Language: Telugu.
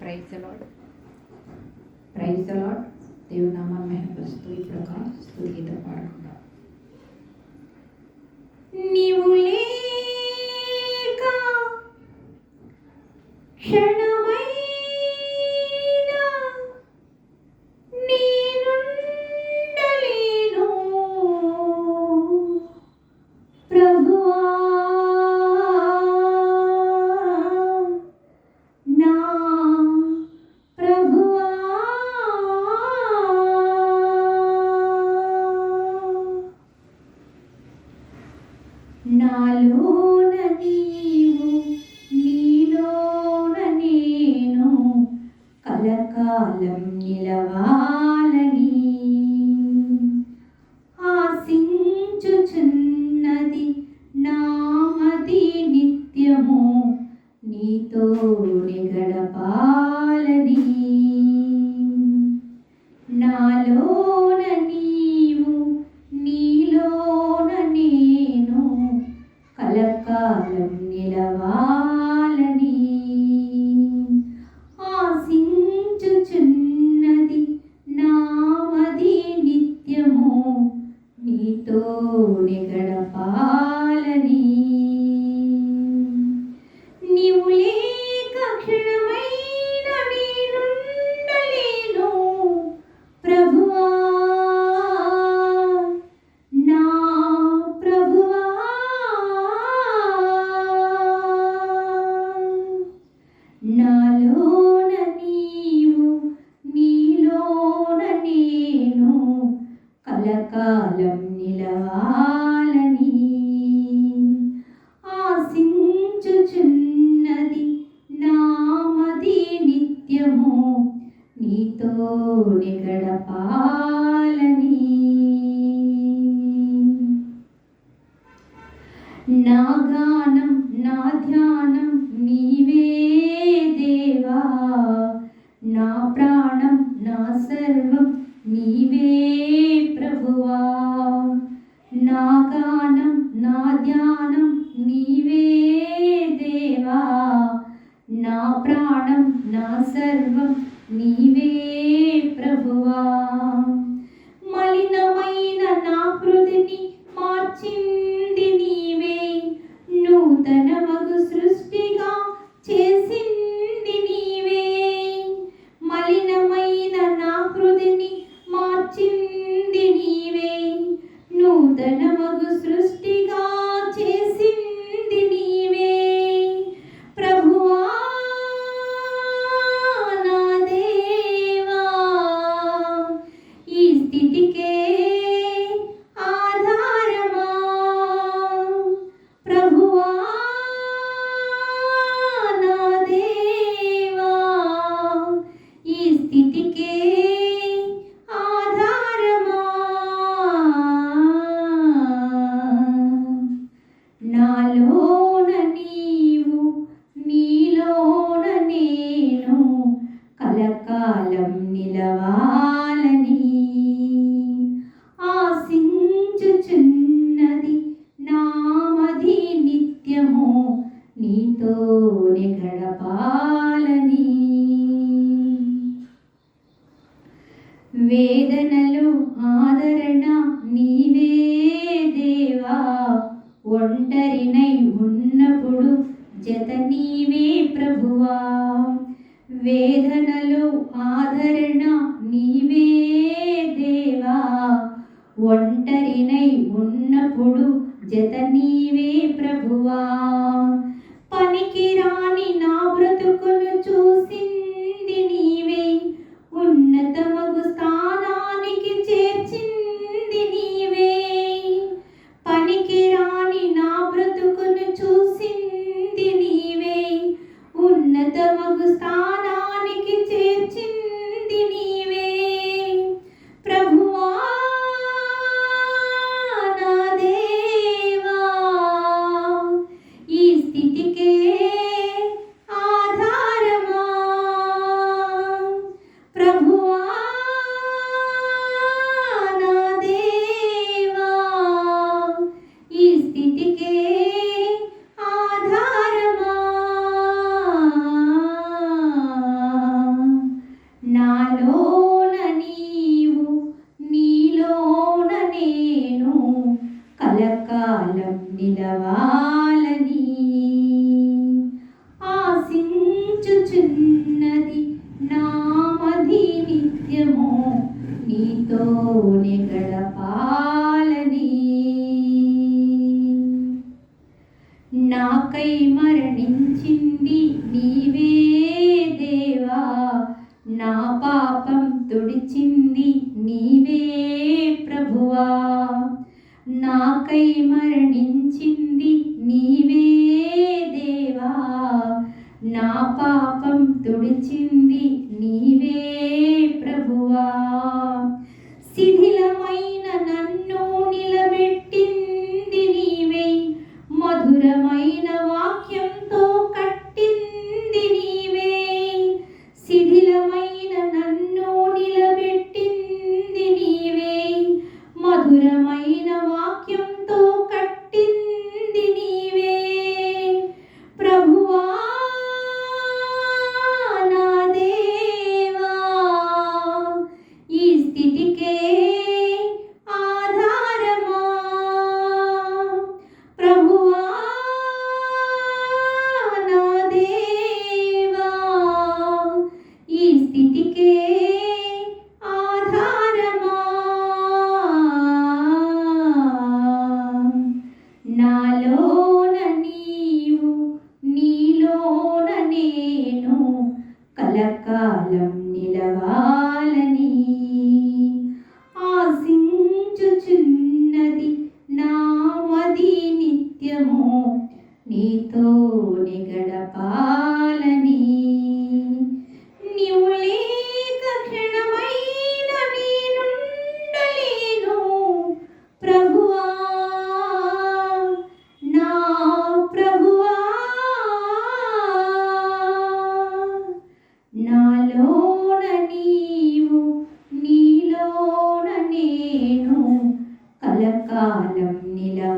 ప్రైజ్ లాడ్ ప్రైజ్ లాడ్ దేవునామాన్ని మహిమపరుస్తూ ఇప్పుడు ఒక స్తుతి గీతం పాడుకుందాం నీవు లేక క్షణమైనా కలకాలం నిలవాలని తోడి గడపాలని. నా గానం నా ధ్యానం నీవే దేవా. నా ప్రాణం నా సర్వం నీవే ప్రభువా. నా గానం నా ధ్యానం నీవే దేవా. నా ప్రాణం నా సర్వం నీవే స్థితికే ఆధారమా? నాలోన నీవు నీలోన నేను కలకాలం వేదనలు ఆదరణ నీవే దేవా. ఒంటరినై ఉన్నప్పుడు జత నీవే ప్రభువా. వేదనలు ఆదరణ నీ నిలవాలని ఆశించుచున్నది నామధి నిత్యము నీతోనే గడపాలని నాకై మరణించింది నీవే దేవా నా పాపం తుడిచింది నీవే ప్రభువా. నాకై మరణి శిథిలమైన నన్ను నిలబెట్టింది నీవే. మధురమైన వాక్యంతో కట్టింది నీవే. శిథిలమైన నన్ను నిలబెట్టింది నీవే. మధురమైన కలకాలం నిలవాలని